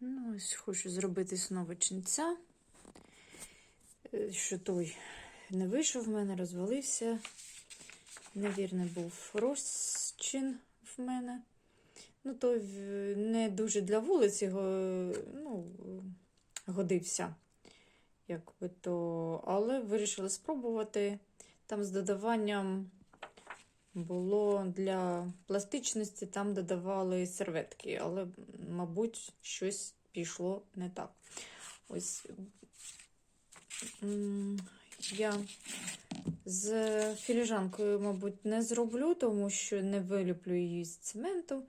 Ну, ось хочу зробити знову ченця. Е, Що той не вийшов в мене, розвалився. Невірний був розчин в мене. Ну, той не дуже для вулиці го- ну, годився. Якби то, але вирішила спробувати. Там з додаванням було для пластичності, там додавали серветки, але, мабуть, щось пішло не так. Ось я з філіжанкою, мабуть, не зроблю, тому що не виліплю її з цементу.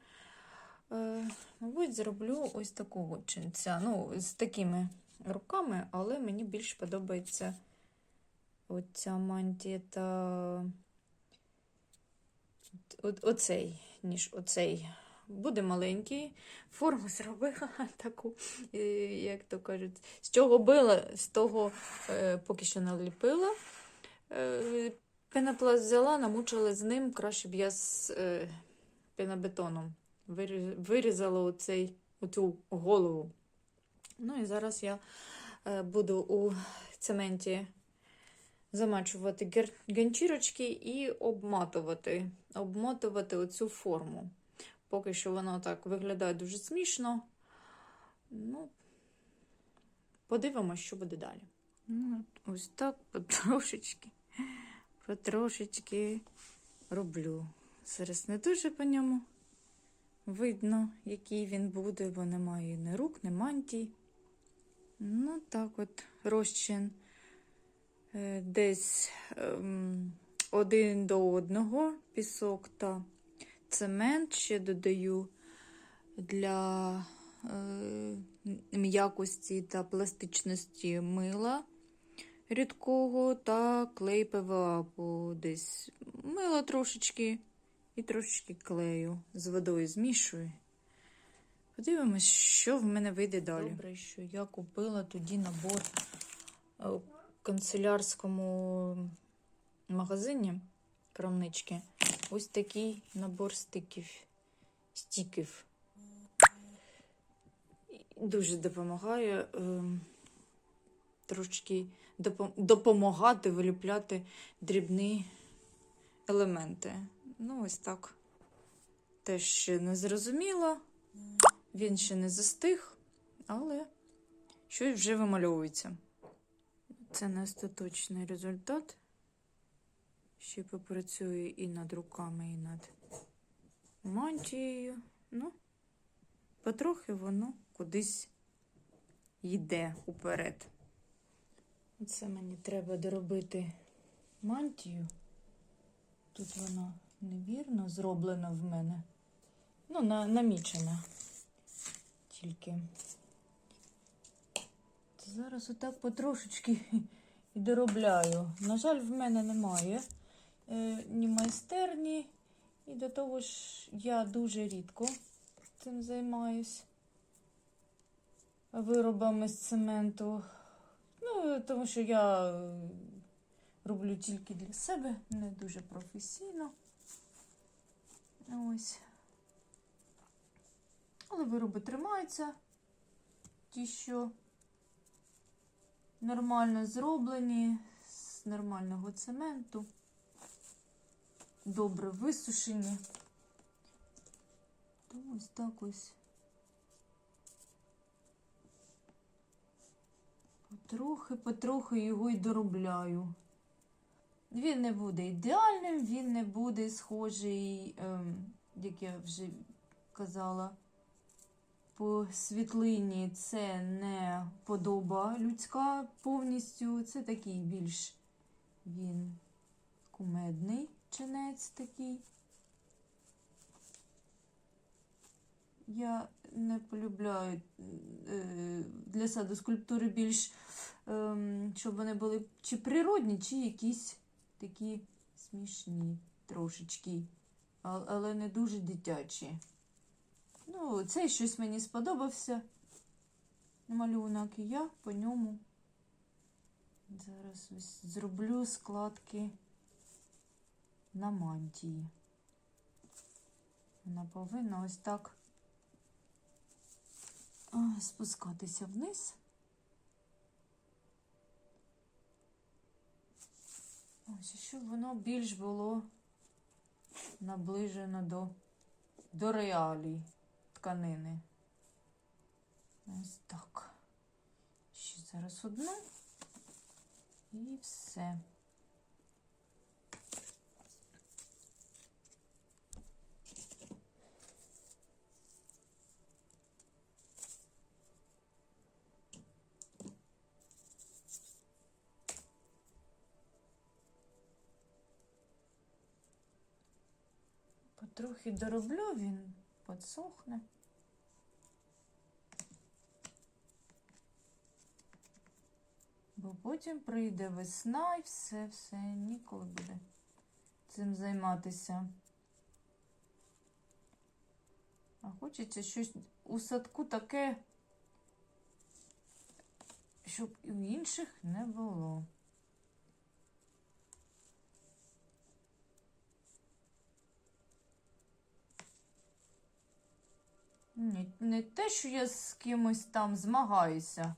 Е, мабуть, зроблю ось такого чинця. Ну, з такими руками, але мені більш подобається оця мантія та оцей, ніж оцей. Буде маленький. Форму зробила таку, е, як то кажуть, з чого била, з того е, поки що наліпила. Е, пенопласт взяла, намучила з ним, краще б я з пенобетоном вирізала оцей, оцю голову. Ну і зараз я буду у цементі замачувати ганчірочки і обматувати, обмотувати оцю форму. Поки що воно так виглядає дуже смішно. Ну, подивимося, що буде далі. Ну, ось так потрошечки, потрошечки роблю. Зараз не дуже по ньому видно, який він буде, бо немає ні рук, ні мантій. Ну, так от розчин десь ем, один до одного пісок та цемент ще додаю для е, м'якості та пластичності мила рідкого та клей ПВА, бо десь мила трошечки і трошечки клею з водою змішую. Подивимось, що в мене вийде далі. Добре, що я купила тоді набор е, канцелярському магазині крамнички. Ось такий набор стиків, стіків. Дуже допомагає е, трошки допомагати виліпляти дрібні елементи. Ну, ось так. Теж ще не зрозуміло. Він ще не застиг, але щось вже вимальовується. Це не остаточний результат. Ще попрацюю і над руками, і над мантією. Ну, потрохи воно кудись йде уперед. Це мені треба доробити мантію. Тут вона невірно зроблена в мене. Ну, на, намічена тільки. Зараз отак потрошечки і доробляю. На жаль, в мене немає е, ні майстерні, і до того ж я дуже рідко цим займаюсь виробами з цементу. Ну, тому що я е, роблю тільки для себе, не дуже професійно. Ось. Але вироби тримаються. Ті, що нормально зроблені, з нормального цементу, добре висушені. То ось так ось. Потрохи, потрохи його й доробляю. Він не буде ідеальним, він не буде схожий, ем, як я вже казала, по світлині це не подоба людська повністю. Це такий більш він кумедний чинець такий. Я не полюбляю е, для саду скульптури більш, ем, щоб вони були чи природні, чи якісь такі смішні трошечки, але не дуже дитячі. Ну, цей щось мені сподобався. Малюнок, і я по ньому зараз ось зроблю складки на мантії. Вона повинна ось так спускатися вниз. Ось, щоб воно більш було наближено до, до реалій тканини. Ось так. Ще зараз одну. І все. Потрохи дороблю, він подсохне. Бо потім прийде весна і все, все, ніколи буде цим займатися. А хочеться щось у садку таке, щоб і у інших не було. Ні, не те, що я з кимось там змагаюся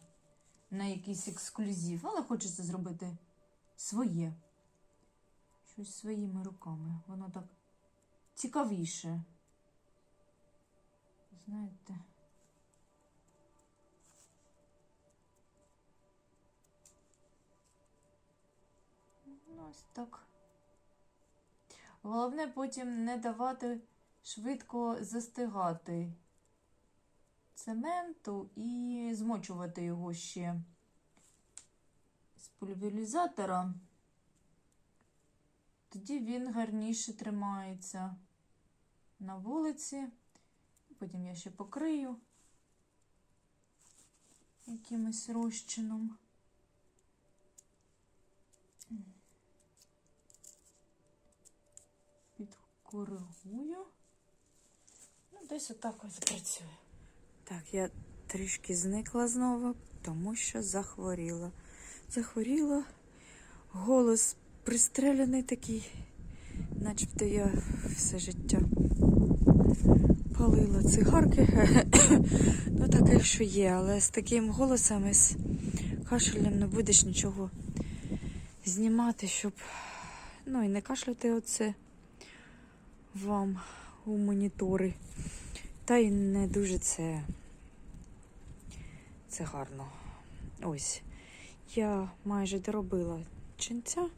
на якийсь ексклюзив, але хочеться зробити своє. Щось своїми руками. Воно так цікавіше. Знаєте. Ну, ось так. Головне потім не давати швидко застигати цементу і змочувати його ще з пульверізатора. Тоді він гарніше тримається на вулиці. Потім я ще покрию якимось розчином. Підкоригую. Ну, десь отак ось працює. Так, я трішки зникла знову, тому що захворіла. Захворіла, голос пристреляний такий, начебто я все життя палила цигарки. ну, таке, що є, але з таким голосом і з кашлем не будеш нічого знімати, щоб ну і не кашляти оце вам у монітори. Та й не дуже це, це гарно. Ось. Я майже доробила ченця.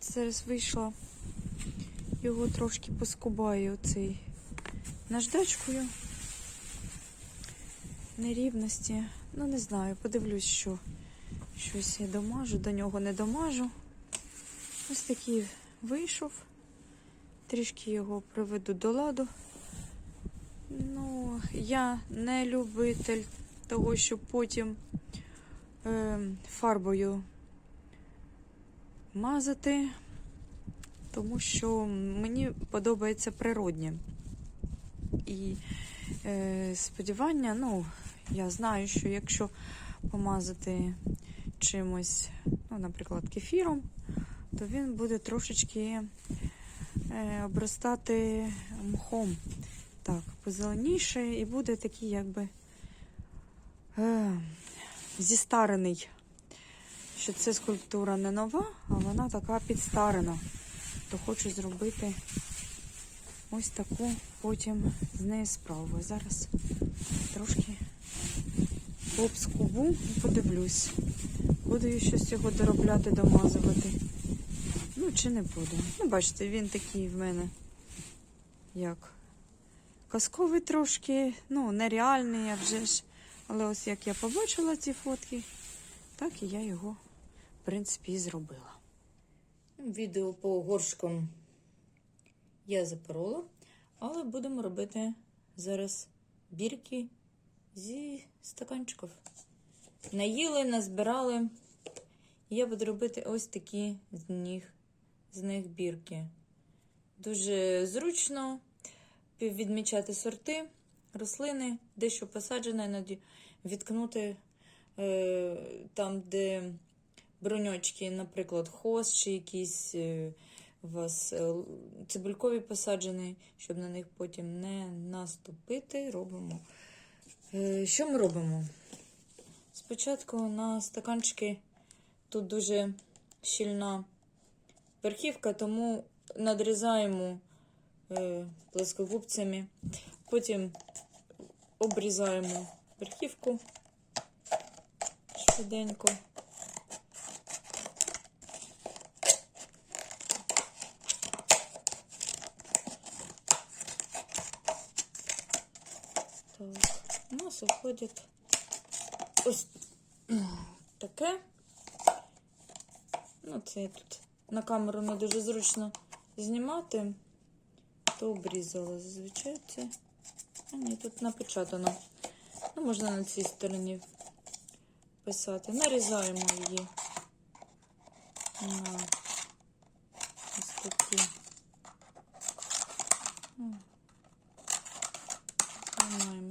Зараз вийшла. Його трошки поскубаю оцей наждачкою. Нерівності. Ну, не знаю, подивлюсь, що щось я домажу, до нього не домажу. Ось такий вийшов. Трішки його приведу до ладу. Я не любитель того, щоб потім е, фарбою мазати, тому що мені подобається природнє. І е, сподівання, ну, я знаю, що якщо помазати чимось, ну, наприклад, кефіром, то він буде трошечки е, обростати мхом. Так, позеленіше і буде такий, якби е, зістарений. Що це скульптура не нова, а вона така підстарена. То хочу зробити ось таку потім з нею справу. Зараз трошки обскубу і подивлюсь. Буду я щось його доробляти, домазувати. Ну, чи не буду. Ну, бачите, він такий в мене як казковий трошки, ну, нереальний, а вже ж. Але ось як я побачила ці фотки, так і я його, в принципі, і зробила. Відео по горшкам я запорола, але будемо робити зараз бірки зі стаканчиків. Наїли, назбирали. Я буду робити ось такі з них, з них бірки. Дуже зручно відмічати сорти, рослини, дещо посаджене, іноді відкнути е, там, де броньочки, наприклад, хост чи якісь е, у вас е, цибулькові посаджені, щоб на них потім не наступити. Робимо Е, Що ми робимо? Спочатку на стаканчики тут дуже щільна верхівка, тому надрізаємо е, плоскогубцями, потім обрізаємо верхівку швиденько. Так, у нас виходить ось таке. Ну, це тут на камеру не дуже зручно знімати, то обрізала зазвичай це. А ні, тут напечатано. Ну, можна на цій стороні писати. Нарізаємо її на ось такі.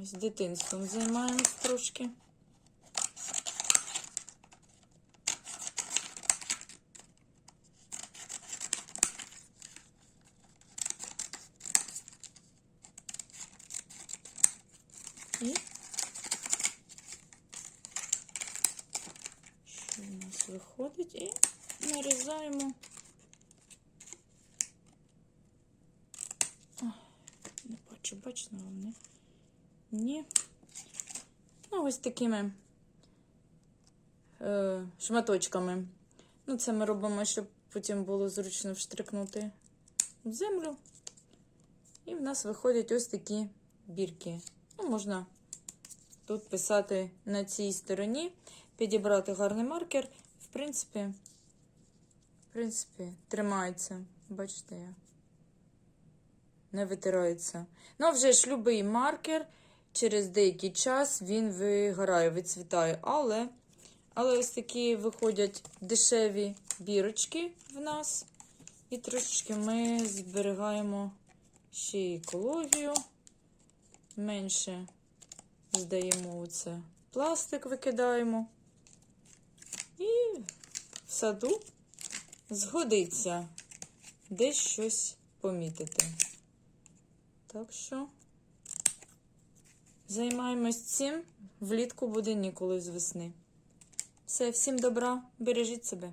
Займаємось дитинством, займаємось трошки. І що у нас виходить? І нарізаємо. Не бачу, бачно вам, не? Ні. Ну, ось такими е, шматочками. Ну, це ми робимо, щоб потім було зручно вштрикнути в землю. І в нас виходять ось такі бірки. Ну, можна тут писати на цій стороні, підібрати гарний маркер. В принципі, в принципі, тримається. Бачите, я. Не витирається. Ну, а вже ж любий маркер, через деякий час він вигорає, відцвітає. Але, але ось такі виходять дешеві бірочки в нас. І трошечки ми зберігаємо ще й екологію. Менше здаємо оце пластик, викидаємо. І в саду згодиться десь щось помітити. Так що займаємось цим. Влітку буде ніколи з весни. Все, всім добра, бережіть себе.